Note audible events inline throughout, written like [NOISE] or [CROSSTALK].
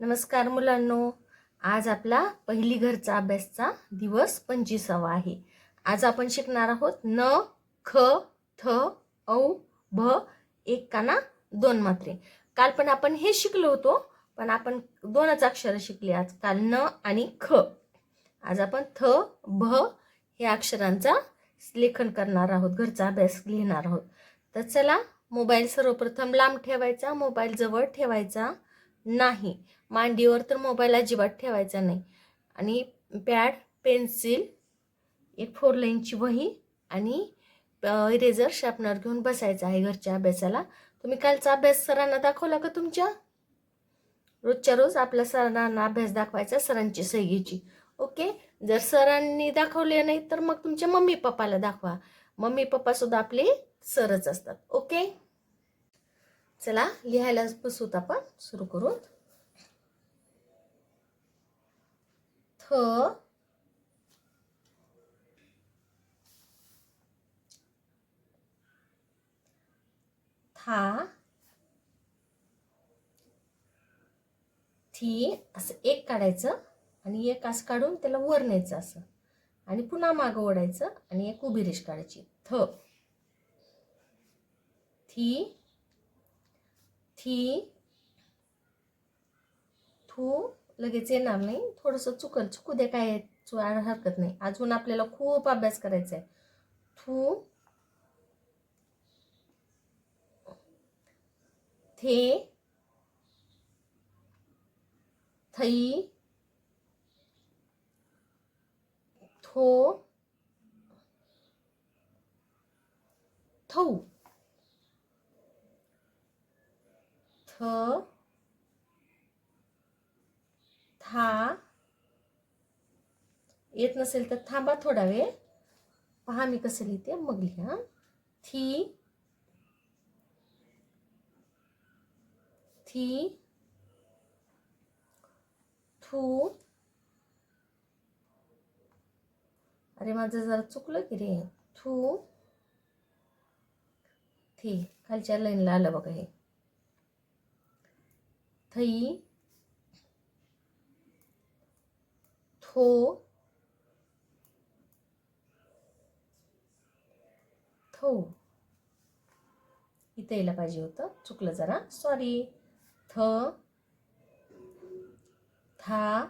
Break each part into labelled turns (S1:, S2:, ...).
S1: नमस्कार मुलांनो. आज आपला पहिली घरचा अभ्यासचा दिवस पंचवीसावा आहे. आज आपण शिकणार आहोत न ख थ औ भ एक काना दोन मात्रे. काल पण आपण हे शिकलो होतो पण आपण दोनच अक्षरं शिकली आज. काल न आणि ख. आज आपण थ भ हे अक्षरांचा लेखन करणार आहोत घरचा अभ्यास लिहिणार आहोत. तर चला मोबाईल सर्वप्रथम लांब ठेवायचा मोबाईल जवळ ठेवायचा नाही. मांडीवर तर मोबाईल अजिबात ठेवायचा नाही. आणि पॅड पेन्सिल एक फोर लाईनची वही आणि इरेझर शार्पनर घेऊन बसायचं आहे घरच्या अभ्यासाला. तुम्ही कालचा अभ्यास सरांना दाखवला का तुमच्या? रोजच्या रोज आपल्या सरांना अभ्यास दाखवायचा सरांची सही घ्यायची ओके? जर सरांनी दाखवले नाही तर मग तुमच्या मम्मी पप्पाला दाखवा. मम्मी पप्पासुद्धा आपले सरच असतात. ओके? चला लिहायला बसूत आपण. सुरू करू. थ था. थी असं एक काढायचं आणि एक असं काढून त्याला वर न्यायचं असं. आणि पुन्हा मागं ओढायचं आणि एक उभी रेष काढायची. थ. थी. थी. थू. लगेच येणार नाही. थोडंसं चुकल चुकू दे काय चु हरकत नाही. अजून आपल्याला खूप अभ्यास करायचा आहे थू थे थई थो थौ थ था येत नसेल तर थांबा थोडा वेळ. पहा मी कसं लिहिते. मग लिहा. थी. थी. थू. अरे माझं जरा चुकलं की रे. थू. थी. खालच्या लाईनला आलं बघा हे. थई. थो थो. इथे यायला पाहिजे होतं. चुकलं जरा. सॉरी थ. था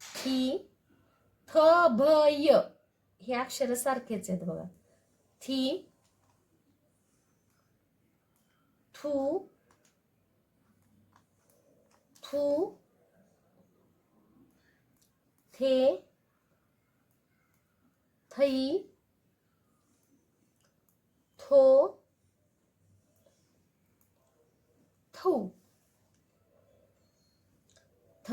S1: थी. थ भय हे अक्षर सारखेच आहेत बघा. थी. थू. थू. थे थई थो थू। थ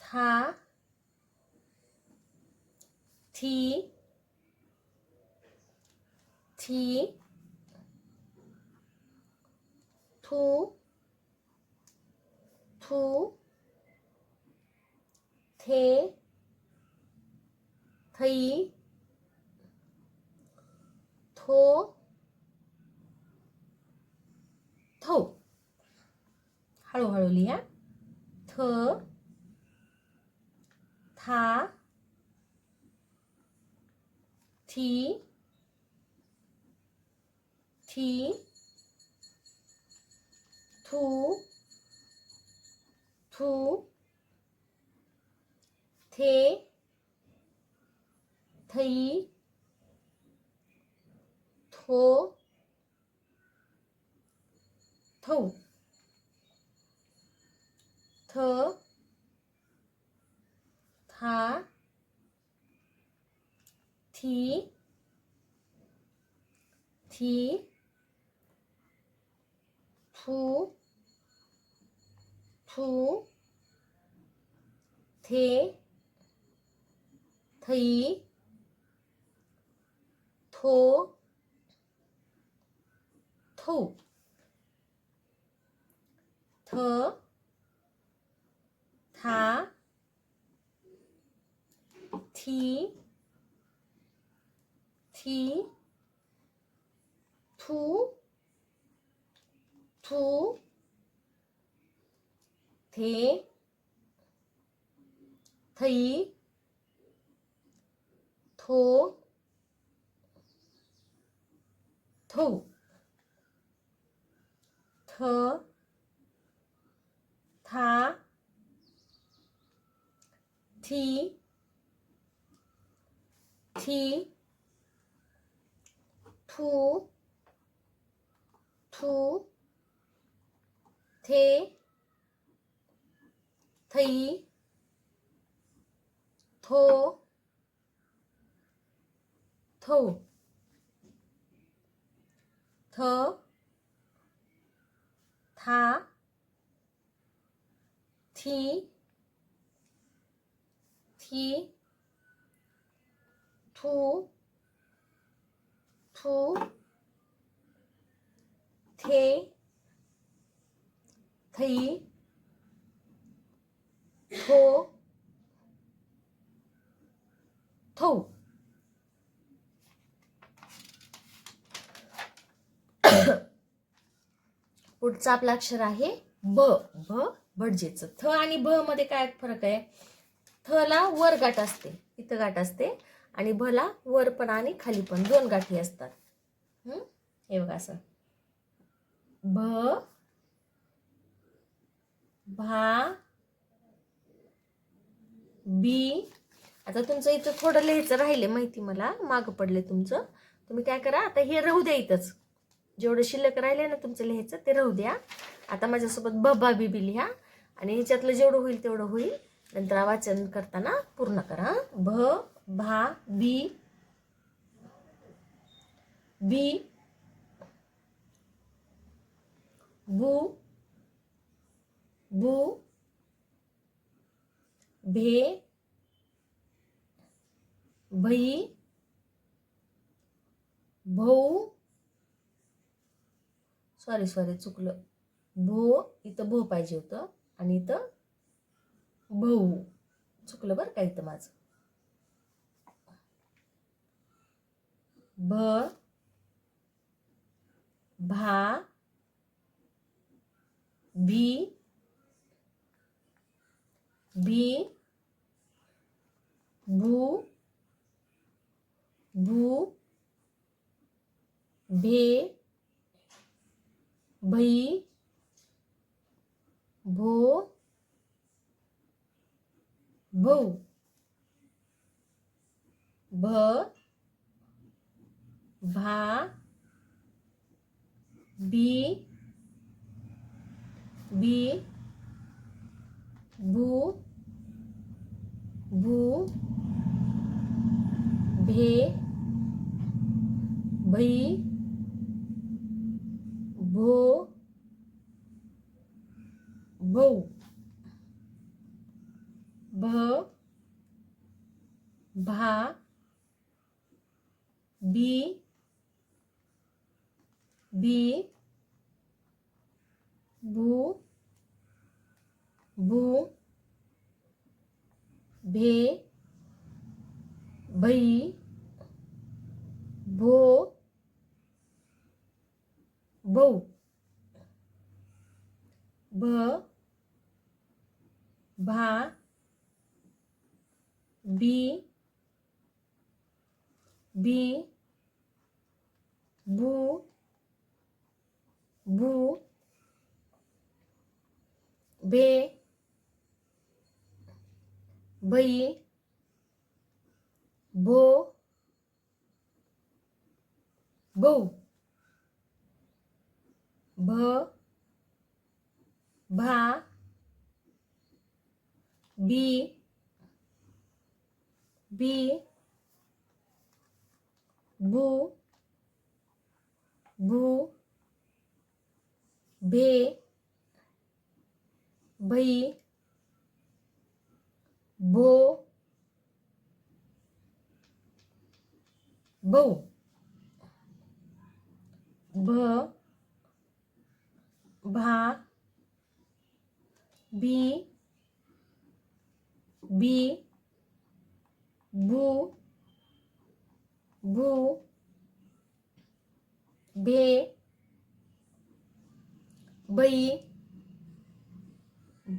S1: था थी थी थू थू। थे थई थो थो हळूहळू लिहा थ था थी थी थू थू थे थई थो थौ थ था थी थी थू थू थे थई थो थौ थ था थी थी थू थू थे थई थो थो थ था थी थी थू थू थे थई थो थो थ था थी थी थू थू थे थई थो थो [COUGHS] पुढचं आपला अक्षर आहे ब. ब भटजेचं थ आणि भ मध्ये काय फरक आहे? थ ला वर गाठ असते इथं गाठ असते आणि भ ला वर पण आणि खाली पण. दोन गाठी असतात. हम्म? हे बघा असं. भ भा बी. आता तुमचं इथं थोडं लिहायचं राहिले माहिती मला. मागं पडले तुमचं. तुम्ही काय करा आता हे राहू द्या इथंच. जेवढं शिल्लक राहिले ना तुमचं लिहायचं ते राहू द्या. आता माझ्यासोबत बबा बिबी लिहा आणि ह्याच्यातलं जेवढं होईल तेवढं होईल. नंतर वाचन करताना पूर्ण करा. भ भा बी बी बू बू भे भई भाऊ सॉरी सॉरी चुकलं. भो इथं भो पाहिजे होतं आणि इथं भाऊ. चुकलं बरं का इथं माझं? भ भा भी भी भू भू भे भई भो भौ भ भा बी बी भू भू भे भई भो भौ. भ. भा. बी. बी. भू भू भे. भई. भो. भऊ भ. भा बी बी भू भू बे बई भो भौ भ भा बी बी भू भू भे भई भो भौ भ भा बी बी भू भू भे भई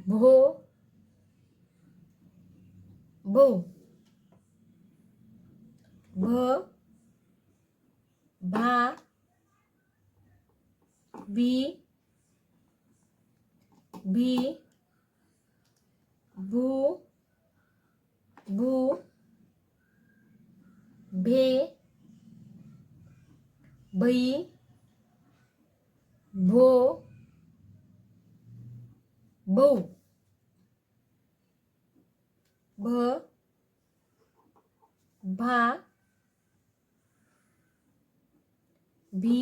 S1: भो भौ भ भा बी भी भू गु भे भई भो भौ भ भा भी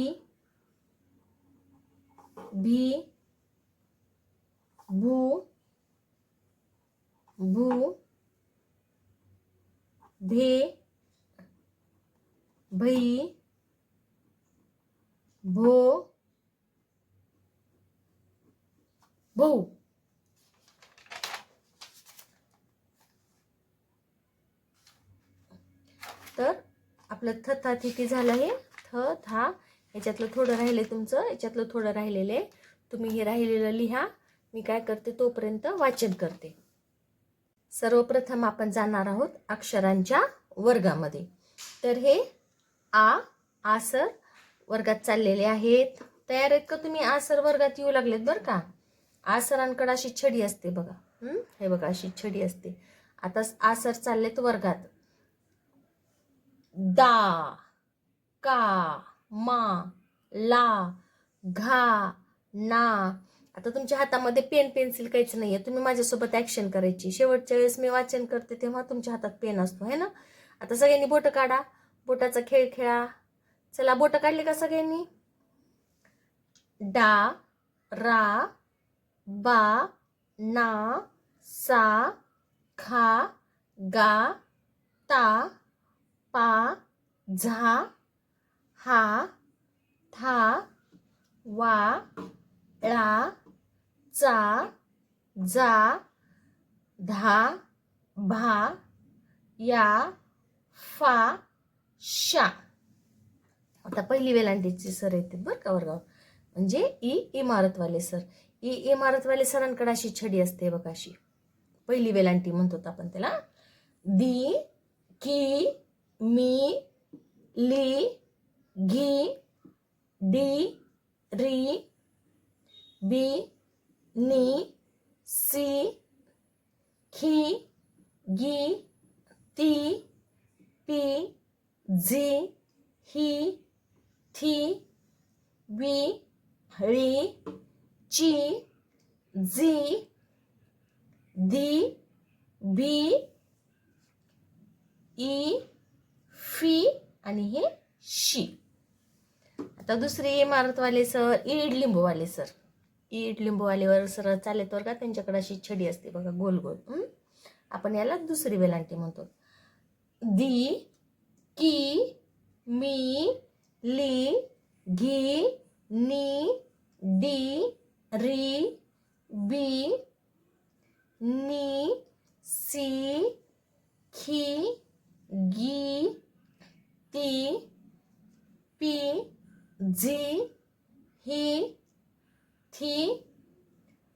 S1: भी भू भू धे भई भो भौ. तर आपलं थ था तिथे झालं हे. थ था याच्यातलं थोडं राहिले तुमचं याच्यातलं थोडं राहिलेलं आहे. तुम्ही हे राहिलेलं लिहा. मी काय करते तोपर्यंत वाचन करते. सर्वप्रथम आपण जाणार आहोत अक्षरांच्या वर्गामध्ये. तर हे आ आसर वर्गात चाललेले आहेत. तयार आहेत का तुम्ही? आसर वर्गात येऊ लागलेत बरं का? आसरांकडे अशी छडी असते बघा. हे? बघा अशी छडी असते. आता आसर चाललेत वर्गात. दा का मा ला घा ना आता तुमच्या हातामध्ये पेन पेन्सिल काहीच नाही आहे तुम्ही माझ्यासोबत ॲक्शन करायची. शेवटच्या वेळेस मी वाचन करते तेव्हा तुमच्या हातात पेन असतो आहे ना? आता सगळ्यांनी बोटं काढा. बोटाचा खेळ खेळा. चला बोटं काढली का सगळ्यांनी? डा रा बा ना सा खा गा ता पा झा हा था वा ळा चा जा धा भा या फा शा. आता पहिली वेलांटीची सर येते बरं का वर्गावर. म्हणजे ई इमारतवाले सर. ई इमारतवाले सरांकडे अशी छडी असते बघा अशी. पहिली वेलांटी म्हणतो आपण त्याला. दी की मी ली घी डी री बी नी सी खी गी ती पी झी ही थी वी री ची झी धी बी ई फी आणि हे शी. आता दुसरे इमारतवाले सर ईड लिंबूवाले सर. ईट लिंबूवालीवर सर चालेत वर का त्यांच्याकडे अशी छडी असते बघा गोल गोल. आपण याला दुसरी वेलांटी म्हणतो. दी की मी ली घी नी डी री बी नी सी खी गी ती पी झी ही थी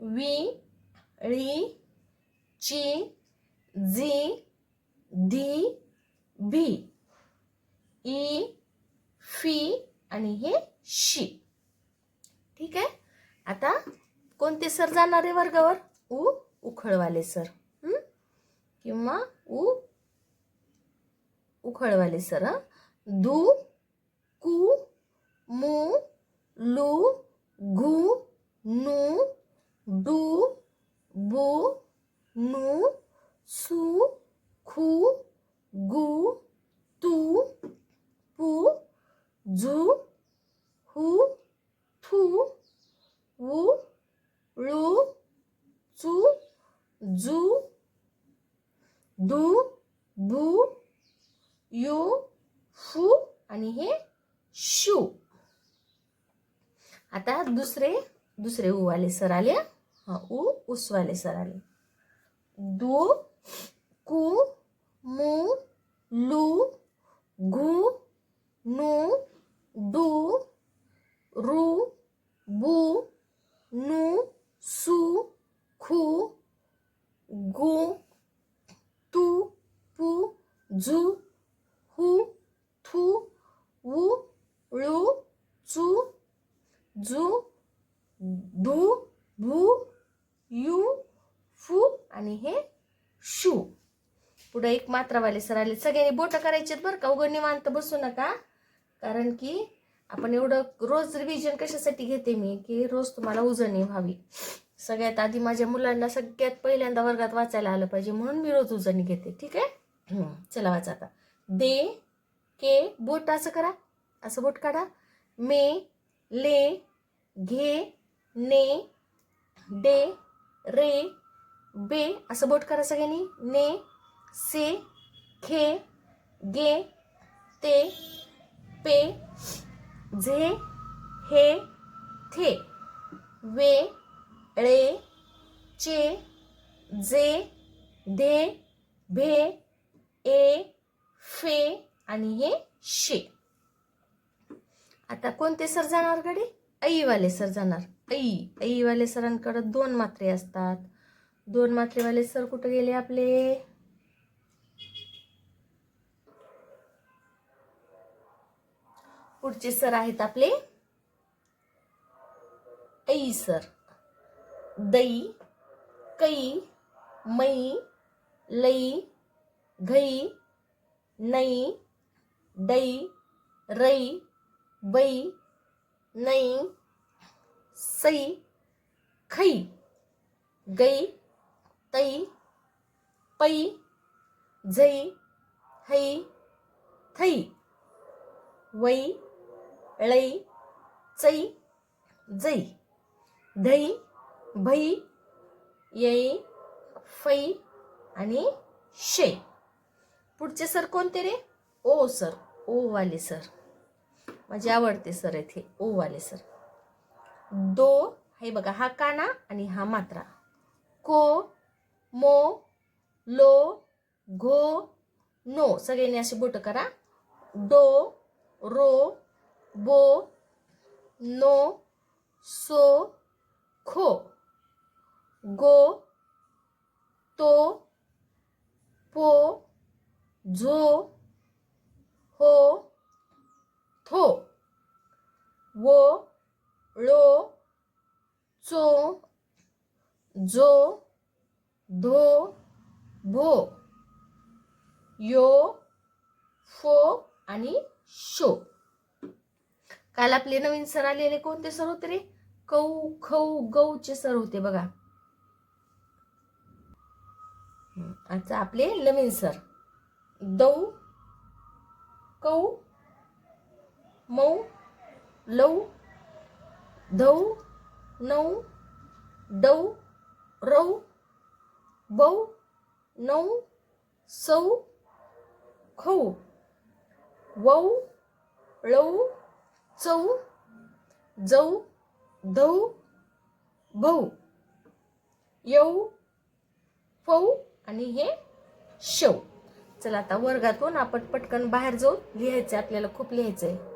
S1: वी ळी ची झी धी बी. ई फी आणि हे शी. ठीक आहे? आता कोणते सर जाणार आहे वर्गावर? उ उखळवाले सर. किंवा उ उखळवाले सर धू कू कु मु लू घू नु डू बू नु सु खु गु तू पू झू हू थू वू ळू चू जू धू बू यू फू आणि हे शू. आता दुसरे दुसरे उवाले सर आले. हा उ उसवाले सर आले. दू कु मु लू घु नु डू रू बू नु सु खु गु तू पू झू हू थू वू ळू चू जू धू भू यू फू आणि हे शू पुढे एक मात्रावाले सर आले. सगळ्यांनी बोट करायचे बरं का? उघड निवांत बसू नका. कारण की आपण एवढं रोज रिव्हिजन कशासाठी घेते मी? की रोज तुम्हाला उजळणी व्हावी. सगळ्यात आधी माझ्या मुलांना सगळ्यात पहिल्यांदा वर्गात वाचायला आलं पाहिजे म्हणून मी रोज उजळणी घेते. ठीक आहे? चला वाचा आता. दे के बोट असं करा. असं बोट काढा. मे ले घे ने डे रे बे असं बोट करा सगळ्यांनी. ने से खे गे ते पे झे हे थे वे ळे चे जे धे भे ए फे आणि हे शे. आता कोणते सर जाणार कडे ऐवाले सर जाणार. ऐ ऐवाले सरांकडे दोन मात्रे असतात. दोन मात्रेवाले सर कुठे गेले आपले? पुढचे सर आहेत आपले. ऐ सर. दई कई मै लई घई नै दै रई बै नई सई खै गै तै पै झै है थै वै ळै चै जै धै भै यै फै आणि शे. पुढचे सर कोणते रे? ओ सर ओ वाले सर. माझे आवडते सर येथे ओ वाले सर. दो हे बघा हा काना आणि हा मात्रा. को मो लो घो नो. सगळ्यांनी अशी बोट करा. डो रो बो नो सो खो. गो तो पो झो हो थो. वो ळो चो जो धो भो. यो फो आणि शो. काल आपले नवीन सर आलेले कोणते सर होते रे? कौ खौ गौचे सर होते बघा. अच्छा आता आपले नवीन सर. दौ कौ मऊ लौ धौ नौ डौ रौ बौ नौ सौ खौ वौ ळौ चौ जौ धौ भौ यौ फौ आणि हे शव चला आता वर्गातून आपण पटकन बाहेर जाऊ लिहायचं आपल्याला खूप लिहायचं आहे